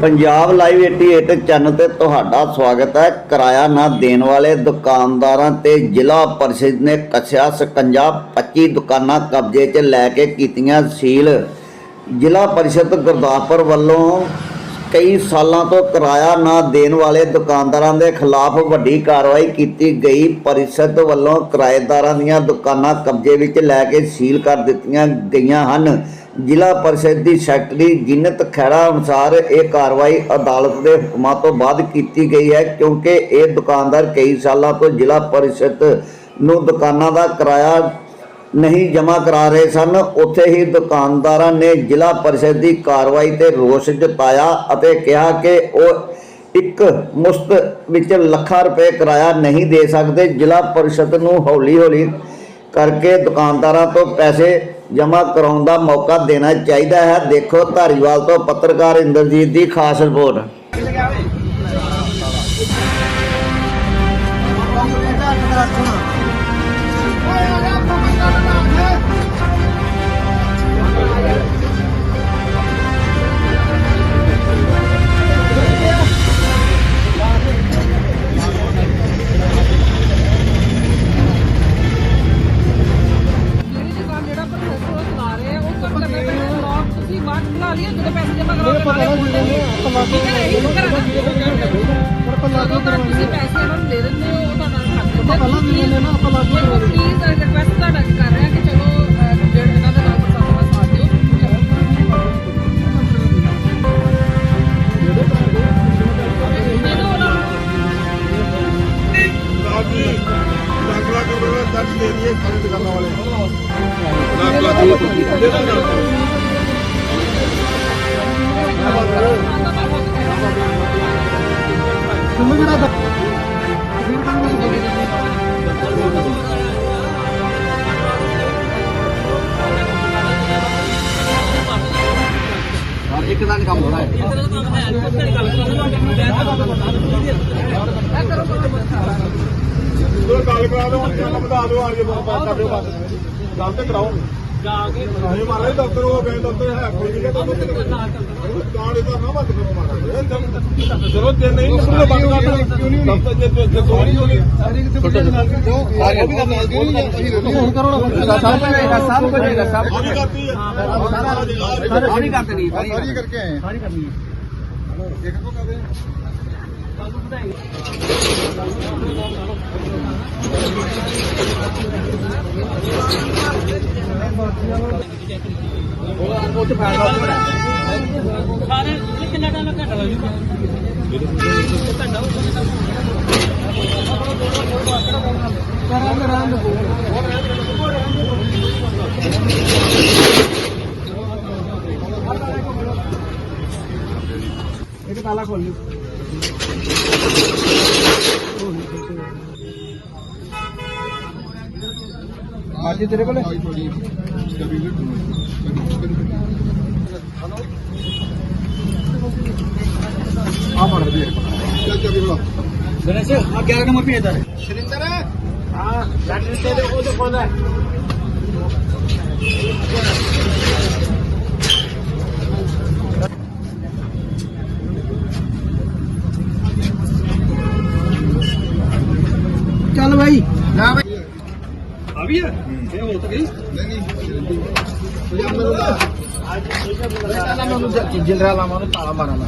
Punjab live 88 channel ਤੇ ਤੁਹਾਡਾ ਸਵਾਗਤ ਹੈ। ਕਿਰਾਇਆ ਨਾ ਦੇਣ ਵਾਲੇ ਦੁਕਾਨਦਾਰਾਂ ਤੇ ਜ਼ਿਲ੍ਹਾ ਪਰਿਸ਼ਦ ਨੇ ਕੱਸਿਆ ਸਕੰਜਾ। 25 ਦੁਕਾਨਾਂ ਕਬਜ਼ੇ 'ਚ ਲੈ ਕੇ ਕੀਤੀਆਂ ਸੀਲ। ਜ਼ਿਲ੍ਹਾ ਪਰਿਸ਼ਦ ਗੁਰਦਾਸਪੁਰ ਵੱਲੋਂ ਕਈ ਸਾਲਾਂ ਤੋਂ ਕਿਰਾਇਆ ਨਾ ਦੇਣ ਵਾਲੇ ਦੁਕਾਨਦਾਰਾਂ ਦੇ ਖਿਲਾਫ ਵੱਡੀ ਕਾਰਵਾਈ ਕੀਤੀ ਗਈ। ਪਰਿਸ਼ਦ ਵੱਲੋਂ ਕਿਰਾਏਦਾਰਾਂ ਦੀਆਂ ਦੁਕਾਨਾਂ ਕਬਜ਼ੇ ਵਿੱਚ ਲੈ ਕੇ ਸੀਲ ਕਰ ਦਿੱਤੀਆਂ ਗਈਆਂ ਹਨ। ਜ਼ਿਲ੍ਹਾ ਪਰਿਸ਼ਦ ਦੀ ਸੈਕਟਰੀ ਜਿਨਤ ਖੈਰਾ ਅਨੁਸਾਰ ਇਹ ਕਾਰਵਾਈ ਅਦਾਲਤ ਦੇ ਹੁਕਮਾਂ ਤੋਂ ਬਾਅਦ ਕੀਤੀ ਗਈ ਹੈ, ਕਿਉਂਕਿ ਇਹ ਦੁਕਾਨਦਾਰ ਕਈ ਸਾਲਾਂ ਤੋਂ ਜ਼ਿਲ੍ਹਾ ਪਰਿਸ਼ਦ ਨੂੰ ਦੁਕਾਨਾਂ ਦਾ ਕਿਰਾਇਆ ਨਹੀਂ ਜਮ੍ਹਾਂ ਕਰਾ ਰਹੇ ਸਨ। ਉੱਥੇ ਹੀ ਦੁਕਾਨਦਾਰਾਂ ਨੇ ਜ਼ਿਲ੍ਹਾ ਪਰਿਸ਼ਦ ਦੀ ਕਾਰਵਾਈ ਤੇ ਰੋਸ ਜਤਾਇਆ ਅਤੇ ਕਿਹਾ ਕਿ ਉਹ ਇੱਕ ਮੁਸਤ ਵਿੱਚ ਲੱਖਾਂ ਰੁਪਏ ਕਿਰਾਇਆ ਨਹੀਂ ਦੇ ਸਕਦੇ। ਜ਼ਿਲ੍ਹਾ ਪਰਿਸ਼ਦ ਨੂੰ ਹੌਲੀ-ਹੌਲੀ ਕਰਕੇ ਦੁਕਾਨਦਾਰਾਂ ਤੋਂ ਪੈਸੇ ਜਮ੍ਹਾਂ ਕਰਾਉਣ ਦਾ ਮੌਕਾ ਦੇਣਾ ਚਾਹੀਦਾ ਹੈ। ਦੇਖੋ ਧਾਰੀਵਾਲ ਤੋਂ ਪੱਤਰਕਾਰ ਇੰਦਰਜੀਤ ਦੀ ਖਾਸ ਰਿਪੋਰਟ। ਜਿਹੜੀ ਹੁੰਦਾ ਨਾ ਆਪਾਂ ਲਾਗੂ ਕਰੋ ਪਲੀਜ਼ ਰਿਕਵੈਸਟ ਤੁਹਾਡਾ ਕਰ ਰਿਹਾ ਕਿ ਚਲੋ ਅਹ, ਜਿਹੜਾ ਇਹਨਾਂ ਦਾ ਨਾਮ ਪ੍ਰਸਾਦ ਦਾ ਸਾਥ ਦਿਓ ਲੱਖ ਲੱਖ ਰੁਪਏ ਦਾ ਦੇ ਦਈਏ ਸਾਰੇ ਦੁਕਾਨਾਂ ਵਾਲੇ ਲੱਖ ਲੱਖ ਰੁਪਏ ਦੇ ਦਾਂਗੇ ਚਲੋ ਗੱਲ ਕਰਾ ਦਿਓ ਚੱਲ ਵਧਾ ਦਿਓ, ਆ ਕੇ ਬਾਤ ਕਰ ਦਿਓ ਬਾਤ ਗੱਲ ਤੇ ਕਰਾਓ ਜਾ ਕੇ ਇਹ ਮਾਰੇ ਦਫ਼ਤਰ ਹੋ ਗਏ ਦਫ਼ਤਰ ਹੈ ਕੋਈ ਨਹੀਂ ਤਾਂ ਦੁਕਾਨ ਇਹਦਾ ਨਾ ਬੰਦ ਕਰੋ ਮਾਰਾ ਚਲੋ ਜੇ ਨਹੀਂ ਨਿਕਲਦਾ ਬੰਦ ਕਰ ਦਿਓ ਕਿਉਂ ਨਹੀਂ ਦਫ਼ਤਰ ਜੇ ਜੇ ਕੋਈ ਨਹੀਂ ਹੋਣੀ। ਸਾਰੀ ਕਿਤੇ ਬੱਚੇ ਨਾਲ ਕਿਉਂ ਆ ਗਿਆ ਵੀ ਤਾਂ ਨਾਲ ਦਿਓ ਨਹੀਂ ਅਸੀਂ ਰੋਟੀ ਹੁਣ ਕਰੋ ਨਾ ਸਭ ਕੁਝ ਹੋਏਗਾ ਸਭ ਕੁਝ ਹੋਏਗਾ ਸਭ ਕੁਝ ਕਰਤੀ ਹੈ ਸਾਰੀ ਕਰਤੀ ਸਾਰੀ ਕਰਕੇ ਆਏ। ਸਾਰੀ ਕਰਨੀ ਹੈ ਇੱਕ ਕੋ ਕਰਦੇ ਕਿੰਨਾ ਅੱਜ ਇਹ ਕੋਲ ਆ ਫੜ ਦੇ ਚੱਲ ਚੱਲ ਬੜਾ ਗਣੇਸ਼ ਆ 11 ਨੰਬਰ ਪੇ ਇਧਰ ਸਿਲਿੰਡਰ ਹਾਂ ਲੈਟਰ ਤੇ ਦੇ ਉਹ ਕੋਲ ਹੈ ਚੱਲ ਭਾਈ ਨਾ ਭਾਈ ਆ ਵੀ ਹੈ ਇਹ ਹੋ ਤਾਂ ਗਈ ਨਹੀਂ ਨਹੀਂ ਜਿਲਰਾ ਲਾਵਾਂ ਨੂੰ ਤਾਲਾ ਮਾਰਾਂਗਾ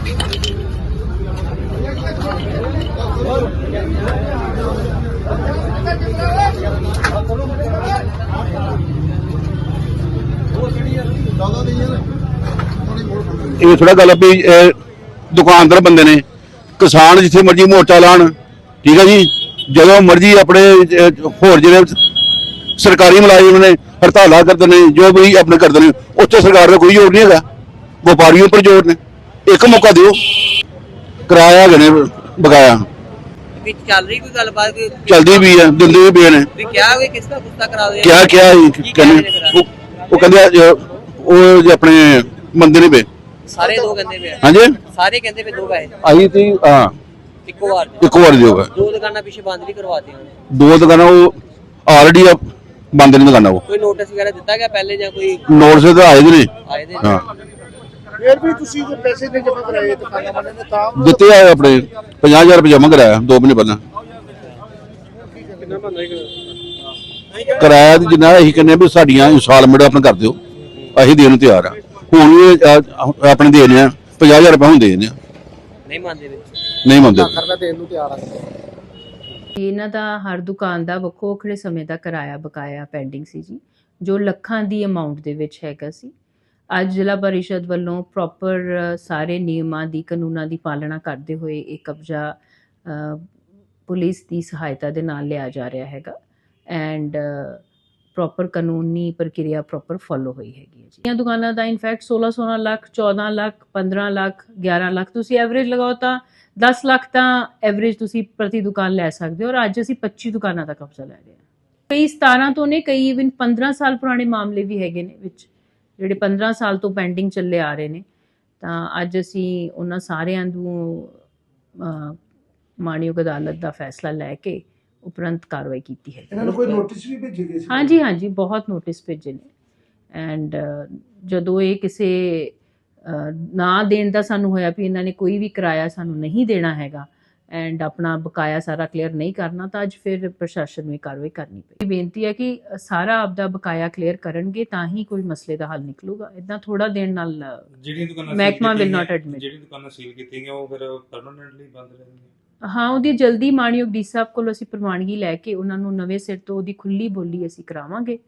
ਇਹ ਥੋੜਾ ਗੱਲ ਆ ਵੀ ਇਹ ਦੁਕਾਨਦਾਰ ਬੰਦੇ ਨੇ ਕਿਸਾਨ ਜਿੱਥੇ ਮਰਜ਼ੀ ਮੋਰਚਾ ਲਾਣ ਠੀਕ ਹੈ ਜੀ? ਜਦੋਂ ਮਰਜ਼ੀ ਆਪਣੇ ਹੋਰ ਜਿਹੜੇ ਸਰਕਾਰੀ ਮੁਲਾਜ਼ਮ ਨੇ ਹੜਤਾਲਾਂ ਕਰਦੇ ਨੇ ਜੋ ਵੀ ਆਪਣੇ ਕਰਦੇ ਨੇ ਉੱਥੇ ਸਰਕਾਰ ਦਾ ਕੋਈ ਜ਼ੋਰ ਨਹੀਂ ਹੈਗਾ। ਵਪਾਰੀਆਂ ਉੱਪਰ ਜ਼ੋਰ ਨੇ। ਇੱਕ ਮੌਕਾ ਦਿਓ। ਕਿਰਾਇਆ ਹੈਗੇ ਨੇ ਬਕਾਇਆ। ਵਿੱਚ ਚੱਲ ਰਹੀ ਕੋਈ ਗੱਲਬਾਤ? ਕੋਈ ਚਲਦੀ ਵੀ ਹੈ ਦਿੰਦੇ ਵੀ ਪਏ ਨੇ। ਵੀ ਕਿਹਾ ਹੋਵੇ ਕਿਸ ਦਾ ਗੁੱਸਾ ਕਰਾ ਦੇ ਕਿਹਾ ਕਿਹਾ ਕਹਿੰਦੇ ਨੇ ਉਹ- ਉਹ ਕਹਿੰਦੇ ਉਹ ਜੇ ਆਪਣੇ ਮੰਦੇ ਨਹੀਂ ਪਏ। ਸਾਰੇ ਦੋ ਕਹਿੰਦੇ ਪਏ ਆ। ਹਾਂਜੀ? ਸਾਰੇ ਕਹਿੰਦੇ ਪਏ ਦੋ ਗਏ ਆਈ ਤੀ ਹਾਂ। ਇੱਕੋ ਵਾਰ ਇੱਕ ਵਾਰ ਦਿਓਗਾ ਦੋ ਦੁਕਾਨਾਂ ਪਿੱਛੇ ਬੰਦ ਵੀ ਕਰਵਾਤੀਆਂ ਉਹਨੇ। ਦੋ ਦੁਕਾਨਾਂ ਉਹ ਆਲਰੇਡੀ ਬੰਦ ਨਹੀਂ ਦੁਕਾਨਾਂ ਉਹ। ਕੋਈ ਨੋਟਿਸ ਵਗੈਰਾ ਦਿੱਤਾ ਗਿਆ ਪਹਿਲੇ ਜਾਂ ਕੋਈ ਨੋਟਿਸ ਤਾਂ ਆਏ ਦੇ ਨੇ ਆਏ ਦੇ ਹਾਂ। ਫਿਰ ਵੀ ਤੁਸੀਂ ਜੋ ਪੈਸੇ ਨਹੀਂ ਜਮ੍ਹਾਂ ਕਰਾਏ ਦੁਕਾਨਾਂ ਵਾਲਿਆਂ ਨੇ ਤਾਂ ਦਿੱਤੇ ਆ ਆਪਣੇ 50000 ਰੁਪਏ ਜਮ੍ਹਾਂ ਕਰਾਇਆ 2 ਮਹੀਨੇ ਪਹਿਲਾਂ। ਕਿਰਾਇਆ ਦੀ ਜਿੰਨਾ ਅਸੀਂ ਕਹਿੰਦੇ ਵੀ ਸਾਡੀਆਂ ਇਨਸਟਾਲਮੈਂਟ ਆਪਣਾ ਕਰ ਦਿਓ। ਅਸੀਂ ਦੇਣ ਨੂੰ ਤਿਆਰ ਆ। ਹੁਣ ਵੀ ਆਪਣੇ ਦੇ ਰਹੇ ਆ। 50000 ਰੁਪਏ ਹੁਣ ਦੇ ਆ। ਨਹੀਂ ਮੰਨਦੇ ਵਿੱਚ। ਨਹੀਂ ਮੰਨਦੇ। ਕਰਨਾ ਦੇਣ ਨੂੰ ਤਿਆਰ ਆ। ਇਹਨਾਂ ਦਾ ਹਰ ਦੁਕਾਨ ਦਾ ਵੱਖੋ ਵੱਖਰੇ ਸਮੇਂ ਦਾ ਕਿਰਾਇਆ ਬਕਾਇਆ ਪੈਂਡਿੰਗ ਸੀ ਜੀ, ਜੋ ਲੱਖਾਂ ਦੀ ਅਮਾਉਂਟ ਦੇ ਵਿੱਚ ਹੈਗਾ ਸੀ। ਅੱਜ ਜ਼ਿਲ੍ਹਾ ਪਰਿਸ਼ਦ ਵੱਲੋਂ ਪ੍ਰੋਪਰ ਸਾਰੇ ਨਿਯਮਾਂ ਦੀ, ਕਾਨੂੰਨਾਂ ਦੀ ਪਾਲਣਾ ਕਰਦੇ ਹੋਏ ਇਹ ਕਬਜ਼ਾ ਪੁਲਿਸ ਦੀ ਸਹਾਇਤਾ ਦੇ ਨਾਲ ਲਿਆ ਜਾ ਰਿਹਾ ਹੈਗਾ। ਐਂਡ ਪ੍ਰੋਪਰ ਕਾਨੂੰਨੀ ਪ੍ਰਕਿਰਿਆ ਪ੍ਰੋਪਰ ਫੋਲੋ ਹੋਈ ਹੈਗੀ ਹੈ ਜੀ। ਇਹ ਦੁਕਾਨਾਂ ਦਾ ਇਨਫੈਕਟ 16 16 ਲੱਖ 14 ਲੱਖ 15 ਲੱਖ 11 ਲੱਖ, ਤੁਸੀਂ ਐਵਰੇਜ ਲਗਾਓ ਤਾਂ 10 ਲੱਖ ਤਾਂ ਐਵਰੇਜ ਤੁਸੀਂ ਪ੍ਰਤੀ ਦੁਕਾਨ ਲੈ ਸਕਦੇ ਹੋ ਔਰ ਅੱਜ ਅਸੀਂ 25 ਦੁਕਾਨਾਂ ਦਾ ਕਬਜ਼ਾ ਲੈ ਰਹੇ ਹਾਂ। ਕਈ 17 ਤੋਂ ਨੇ, ਕਈ ਇਵਨ 15 ਸਾਲ ਪੁਰਾਣੇ ਮਾਮਲੇ ਵੀ ਹੈਗੇ ਨੇ ਵਿੱਚ, ਜਿਹੜੇ 15 ਸਾਲ ਤੋਂ ਪੈਂਡਿੰਗ ਚੱਲੇ ਆ ਰਹੇ ਨੇ। ਤਾਂ ਅੱਜ ਅਸੀਂ ਉਹਨਾਂ ਸਾਰਿਆਂ ਨੂੰ ਮਾਣਯੋਗ ਅਦਾਲਤ ਦਾ ਫੈਸਲਾ ਲੈ ਕੇ ਉਪਰੰਤ ਕਾਰਵਾਈ ਕੀਤੀ ਹੈ। ਇਹਨਾਂ ਨੂੰ ਕੋਈ ਨੋਟਿਸ ਵੀ ਭੇਜੇ ਗਏ ਸੀ? ਹਾਂਜੀ ਹਾਂਜੀ ਬਹੁਤ ਨੋਟਿਸ ਭੇਜੇ ਨੇ। ਐਂਡ ਜਦੋਂ ਇਹ ਕਿਸੇ ਨਾ ਦੇਣ ਦਾ ਸਾਨੂੰ ਹੋਇਆ ਵੀ ਇਹਨਾਂ ਨੇ ਕੋਈ ਵੀ ਕਿਰਾਇਆ ਸਾਨੂੰ ਨਹੀਂ ਦੇਣਾ ਹੈਗਾ ਐਂਡ ਆਪਣਾ ਬਕਾਇਆ ਸਾਰਾ ਕਲੀਅਰ ਨਹੀਂ ਕਰਨਾ ਤਾਂ ਅੱਜ ਫਿਰ ਪ੍ਰਸ਼ਾਸਨ ਨੂੰ ਇਹ ਕਾਰਵਾਈ ਕਰਨੀ ਪਈ। ਬੇਨਤੀ ਹੈ ਕਿ ਸਾਰਾ ਆਪਦਾ ਬਕਾਇਆ ਕਲੀਅਰ ਕਰਨਗੇ ਤਾਂ ਹੀ ਕੋਈ ਮਸਲੇ ਦਾ ਹੱਲ ਨਿਕਲੂਗਾ। ਇਦਾਂ ਥੋੜਾ ਦੇਣ ਨਾਲ ਅਹ, ਜਿਹੜੀਆਂ ਦੁਕਾਨਾਂ ਮਹਿਕਮਾ ਸੀਲ ਕੀਤੀਆਂ ਉਹ ਫਿਰ ਪਰਮਨੈਂਟਲੀ ਬੰਦ ਰਹਿਣਗੀਆਂ। ਹਾਂ, ਉਹਦੀ ਜਲਦੀ ਮਾਣਯੋਗ ਡੀ ਸਾਹਿਬ ਕੋਲ ਅਸੀਂ ਪ੍ਰਵਾਨਗੀ ਲੈ ਕੇ ਉਹਨਾਂ ਨੂੰ ਨਵੇਂ ਸਿਰ ਤੋਂ ਉਹਦੀ ਖੁੱਲੀ ਬੋਲੀ ਅਸੀਂ ਕਰਾਵਾਂਗੇ।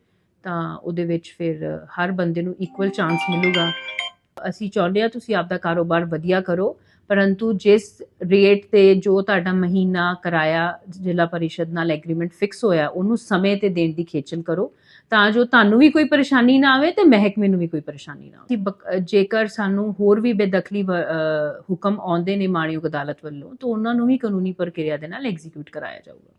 ਤਾਂ ਉਹਦੇ ਵਿੱਚ ਫਿਰ ਹਰ ਬੰਦੇ ਨੂੰ ਇਕੁਅਲ ਚਾਂਸ ਮਿਲੂਗਾ। ਅਸੀਂ ਚਾਹੁੰਦੇ ਆ ਤੁਸੀਂ ਆਪਦਾ ਕਾਰੋਬਾਰ ਵਧੀਆ ਕਰੋ। ਪਰੰਤੂ ਜਿਸ ਰੇਟ ਤੇ ਜੋ ਤੁਹਾਡਾ ਮਹੀਨਾ ਕਿਰਾਇਆ ਜ਼ਿਲ੍ਹਾ ਪਰਿਸ਼ਦ ਨਾਲ ਐਗਰੀਮੈਂਟ ਫਿਕਸ ਹੋਇਆ, ਉਹਨੂੰ ਸਮੇਂ ਤੇ ਦੇਣ ਦੀ ਖੇਚਲ ਕਰੋ ਤਾਂ ਜੋ ਤੁਹਾਨੂੰ ਵੀ ਕੋਈ ਪਰੇਸ਼ਾਨੀ ਨਾ ਆਵੇ ਤੇ ਮਹਿਕਮੇ ਨੂੰ ਵੀ ਕੋਈ ਪਰੇਸ਼ਾਨੀ ਨਾ ਆਵੇ। ਜੇਕਰ ਸਾਨੂੰ ਹੋਰ ਵੀ ਬੇਦਖਲੀ ਹੁਕਮ ਆਉਂਦੇ ਨੇ ਮਾਣਯੋਗ ਅਦਾਲਤ ਵੱਲੋਂ, ਤਾਂ ਉਹਨਾਂ ਨੂੰ ਵੀ ਕਾਨੂੰਨੀ ਪ੍ਰਕਿਰਿਆ ਦੇ ਨਾਲ ਐਗਜ਼ੀਕਿਊਟ ਕਰਾਇਆ ਜਾਊਗਾ।